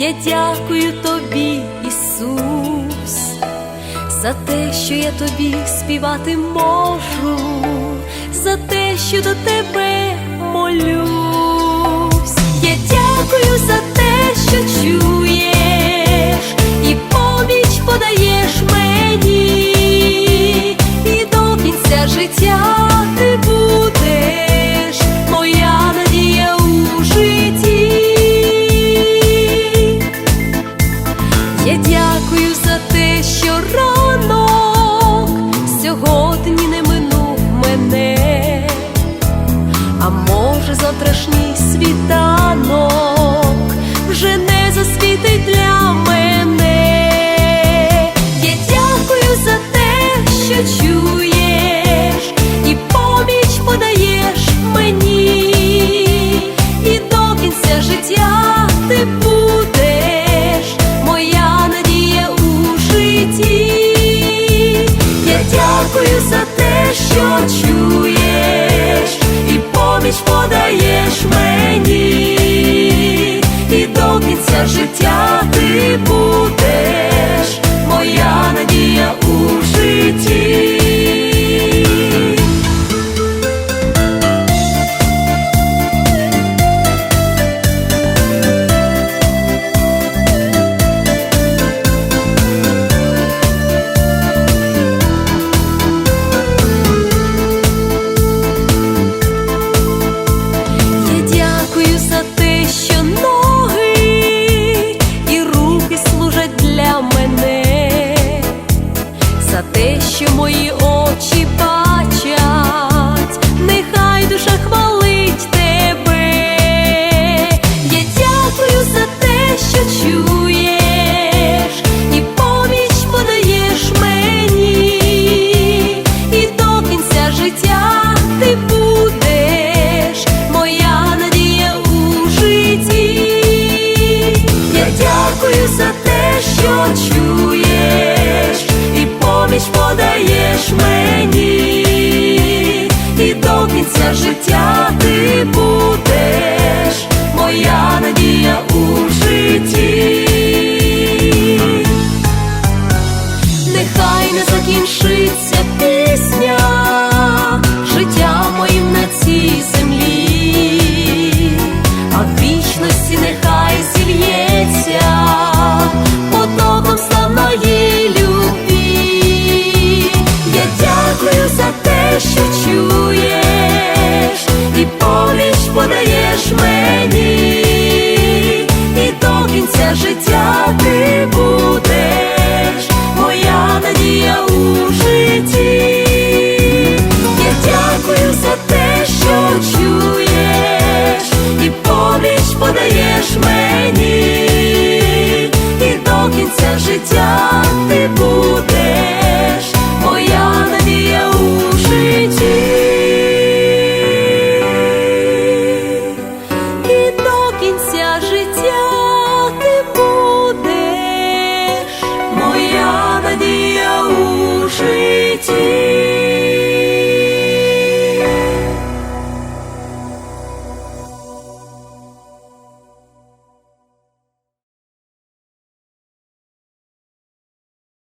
Я дякую тобі, Ісус, за те, що я тобі співати можу, за те, що до тебе молюсь. Я дякую за те, що чуєш, і поміч подаєш мені, і до кінця життя Я дякую за те, що ранок сьогодні не минув мене, а може завтрашній світанок вже не засвітить для дякую за те, що чуєш, і поміч подаєш мені, і до кінця життя мої очі бачать, нехай душа хвалить тебе. Я дякую за те, що чуєш, і поміч подаєш мені, і до кінця життя ти будеш, моя надія у житті. Я дякую за те, що чуєш, поміч подаєш мені, і до кінця життя за те, 追击